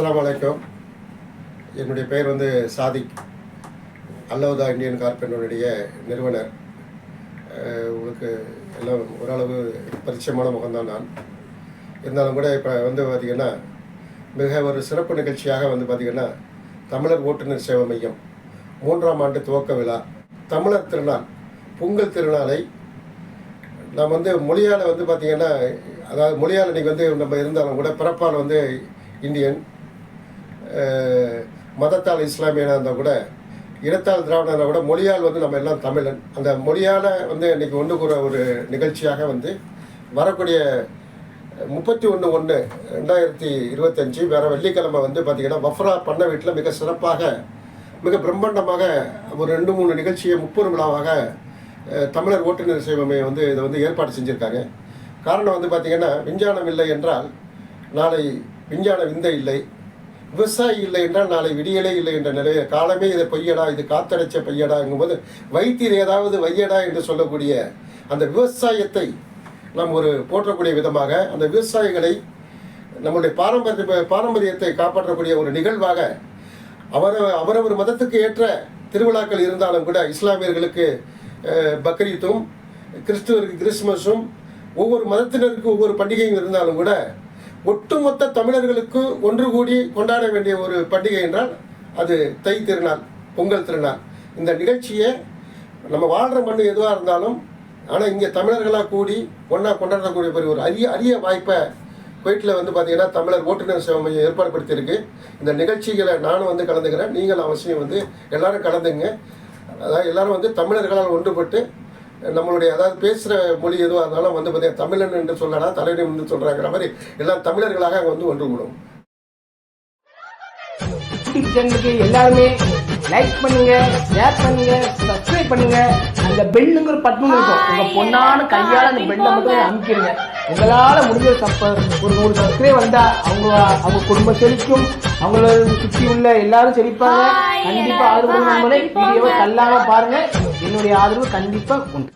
வணக்கம் என்னுடைய பெயர் வந்து சாதிக். அல்லவுதா இந்தியன் கார்பெண்டனுடைய நிறுவனர். உங்களுக்கு எல்லாம் ஓரளவு பரிச்சயமான முகம்தான் நான். இருந்தாலும் கூட இப்போ வந்து பார்த்திங்கன்னா மிக ஒரு சிறப்பு நிகழ்ச்சியாக வந்து பார்த்திங்கன்னா தமிழர் ஓட்டுநர் சேவை மையம் மூன்றாம் ஆண்டு துவக்க விழா தமிழர் திருநாள் பொங்கல் திருநாளை நாம் வந்து மொழியால் வந்து பார்த்திங்கன்னா அதாவது மொழியால் இன்றைக்கி வந்து நம்ம இருந்தாலும் கூட பிறப்பால் வந்து இந்தியன் மதத்தால் இஸ்லாமியனாக இருந்தால் கூட இனத்தால் திராவிடனாக கூட மொழியால் வந்து நம்ம எல்லாம் தமிழன். அந்த மொழியால் வந்து இன்றைக்கி ஒன்று கூற ஒரு நிகழ்ச்சியாக வந்து வரக்கூடிய முப்பத்தி ஒன்று ஒன்று ரெண்டாயிரத்தி இருபத்தஞ்சி வேறு வெள்ளிக்கிழமை வந்து பார்த்திங்கன்னா வஃப்ரா பண்ண வீட்டில் மிக சிறப்பாக மிக பிரம்மாண்டமாக ஒரு ரெண்டு மூணு நிகழ்ச்சியை முப்பது விழாவாக தமிழர் ஓட்டுநர் சேவமையை வந்து இதை வந்து ஏற்பாடு செஞ்சுருக்காங்க. காரணம் வந்து பார்த்திங்கன்னா விஞ்ஞானம் இல்லை என்றால் நாளை விஞ்ஞான விந்தை இல்லை. விவசாயி இல்லை என்றால் நாளை விடியலே இல்லை என்ற நிலைய காலமே இதை பொய்யடா இது காத்தடைச்ச பொய்யடாங்கும்போது வைத்தியர் ஏதாவது வையடா என்று சொல்லக்கூடிய அந்த விவசாயத்தை நாம் ஒரு போற்றக்கூடிய விதமாக அந்த விவசாயிகளை நம்முடைய பாரம்பரிய பாரம்பரியத்தை காப்பாற்றக்கூடிய ஒரு நிகழ்வாக அவர் அவரவர் மதத்துக்கு ஏற்ற திருவிழாக்கள் இருந்தாலும் கூட இஸ்லாமியர்களுக்கு பக்ரீத்தும் கிறிஸ்துவருக்கு கிறிஸ்துமஸும் ஒவ்வொரு மதத்தினருக்கு ஒவ்வொரு பண்டிகையும் இருந்தாலும் கூட ஒட்டுமொத்த தமிழர்களுக்கு ஒன்று கூடி கொண்டாட வேண்டிய ஒரு பண்டிகை என்றால் அது தை திருநாள் பொங்கல் திருநாள். இந்த நிகழ்ச்சியை நம்ம வாழ்கிற மண் எதுவாக இருந்தாலும் ஆனால் இங்கே தமிழர்களாக கூடி ஒன்றா கொண்டாடக்கூடிய பெரிய ஒரு அரிய அரிய வாய்ப்பை குவைட்டில் வந்து பார்த்தீங்கன்னா தமிழர் ஓட்டுநர் சேவை மையம் ஏற்பாடுபடுத்தியிருக்கு. இந்த நிகழ்ச்சிகளை நானும் வந்து கலந்துக்கிறேன். நீங்கள் அவசியம் வந்து எல்லாரும் கலந்துங்க. அதாவது எல்லாரும் வந்து தமிழர்களால் ஒன்றுபட்டு நம்மளுடைய அதாவது பேசுகிற மொழி எதுவாக இருந்தாலும் வந்து பார்த்தீங்கன்னா தமிழன் என்று சொல்லலாம் தலைவன் என்று சொல்கிறாங்கிற மாதிரி எல்லாம் தமிழர்களாக அங்கே வந்து ஒன்று கூடும். சேனலுக்கு எல்லாருமே லைக் பண்ணுங்க ஷேர் பண்ணுங்க சப்ஸ்கிரைப் பண்ணுங்க. அந்த பெல்லுங்கிற பட்டன் இருக்கும். உங்க பொண்ணான கையால அந்த பெல்லை மட்டும் அமுக்கிடுங்க. உங்களால முடிஞ்ச சப்ப ஒரு நூறு சப்ஸ்கிரைப் வந்தா அவங்க அவங்க குடும்பம் செழிக்கும். அவங்கள சுற்றி உள்ள எல்லாரும் செழிப்பாங்க. கண்டிப்பா ஆதரவு நண்பனை வீடியோவை தள்ளாம பாருங்க. என்னுடைய ஆதரவு கண்டிப்பா உண்டு.